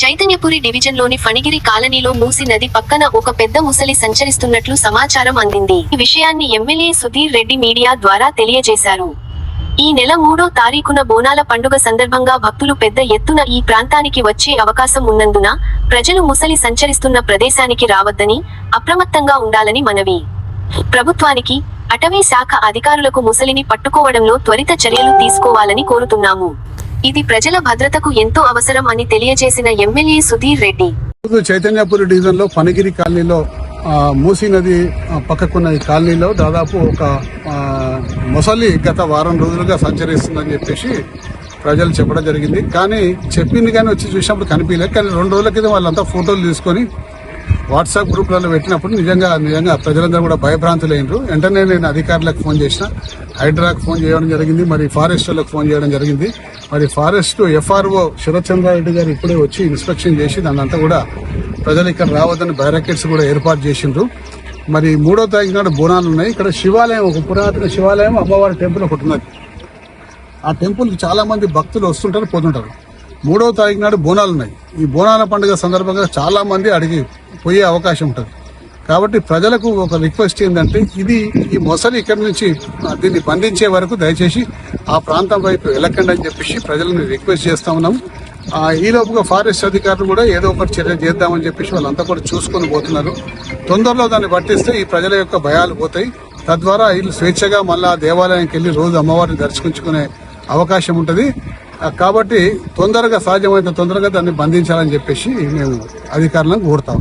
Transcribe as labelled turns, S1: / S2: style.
S1: చైతన్యపురి డివిజన్లోని ఫణిగిరి కాలనీలో మూసి నది పక్కన ఒక పెద్ద ముసలి సంచరిస్తున్నట్లు సమాచారం అందింది. ఈ విషయాన్ని ఎమ్మెల్యే సుధీర్ రెడ్డి మీడియా ద్వారా తెలియజేశారు. ఈ నెల మూడో తారీఖున బోనాల పండుగ సందర్భంగా భక్తులు పెద్ద ఎత్తున ఈ ప్రాంతానికి వచ్చే అవకాశం ఉన్నందున ప్రజలు ముసలి సంచరిస్తున్న ప్రదేశానికి రావద్దని అప్రమత్తంగా ఉండాలని మనవి. ప్రభుత్వానికి అటవీ శాఖ అధికారులకు ముసలిని పట్టుకోవడంలో త్వరిత చర్యలు తీసుకోవాలని కోరుతున్నాము. ఇది ప్రజల భద్రతకు ఎంతో అవసరం అని తెలియజేసిన ఎమ్మెల్యే సుధీర్ రెడ్డి.
S2: ఈరోజు చైతన్యపురి డివిజన్లో పనిగిరి కాలనీలో మూసీ నది పక్కకున్న ఈ కాలనీలో దాదాపు ఒక మొసలి గత వారం రోజులుగా సంచరిస్తుందని చెప్పేసి ప్రజలు చెప్పడం జరిగింది. కానీ చెప్పింది కానీ వచ్చి చూసినప్పుడు కనిపించలేదు. కానీ రెండు రోజుల క్రితం వాళ్ళంతా ఫోటోలు తీసుకొని వాట్సాప్ గ్రూప్లలో పెట్టినప్పుడు నిజంగా నిజంగా ప్రజలందరూ కూడా భయభ్రాంతులైనరు. వెంటనే నేను అధికారులకు ఫోన్ చేసిన. హైడ్రాకు ఫోన్ చేయడం జరిగింది. మరి ఫారెస్ట్ ఫోన్ చేయడం జరిగింది. మరి ఫారెస్ట్ ఎఫ్ఆర్ఓ శరత్చంద్రారెడ్డి గారు ఇప్పుడే వచ్చి ఇన్స్పెక్షన్ చేసి దాన్నంతా కూడా ప్రజలు ఇక్కడ రావద్దని బ్యారకెట్స్ కూడా ఏర్పాటు చేసిండ్రు. మరి మూడో తారీఖు నాడు బోనాలు ఉన్నాయి. ఇక్కడ శివాలయం ఒక పురాతన శివాలయం అమ్మవారి టెంపుల్ ఒకటి ఉన్నది. ఆ టెంపుల్ చాలామంది భక్తులు వస్తుంటారు పోతుంటారు. మూడో తారీఖు నాడు బోనాలు ఉన్నాయి. ఈ బోనాల పండుగ సందర్భంగా చాలా మంది అడిగి పోయే అవకాశం ఉంటుంది. కాబట్టి ప్రజలకు ఒక రిక్వెస్ట్ ఏంటంటే ఇది ఈ మొసలి ఇక్కడి నుంచి దీన్ని బంధించే వరకు దయచేసి ఆ ప్రాంతం వైపు వెళ్ళకండి అని చెప్పేసి ప్రజలను రిక్వెస్ట్ చేస్తా ఉన్నాం. ఆ, ఈ లోపుగా ఫారెస్ట్ అధికారులు కూడా ఏదో ఒకటి చర్య చేద్దామని చెప్పేసి వాళ్ళంతా కూడా చూసుకొని పోతున్నారు. తొందరలో దాన్ని పట్టిస్తే ఈ ప్రజల యొక్క భయాలు పోతాయి. తద్వారా వీళ్ళు స్వేచ్ఛగా మళ్ళా దేవాలయానికి వెళ్ళి రోజు అమ్మవారిని దర్శించుకునే అవకాశం ఉంటుంది. కాబట్టి తొందరగా సాధ్యమైనంత తొందరగా దాన్ని బంధించాలని చెప్పేసి మేము అధికారులను కోరుతాం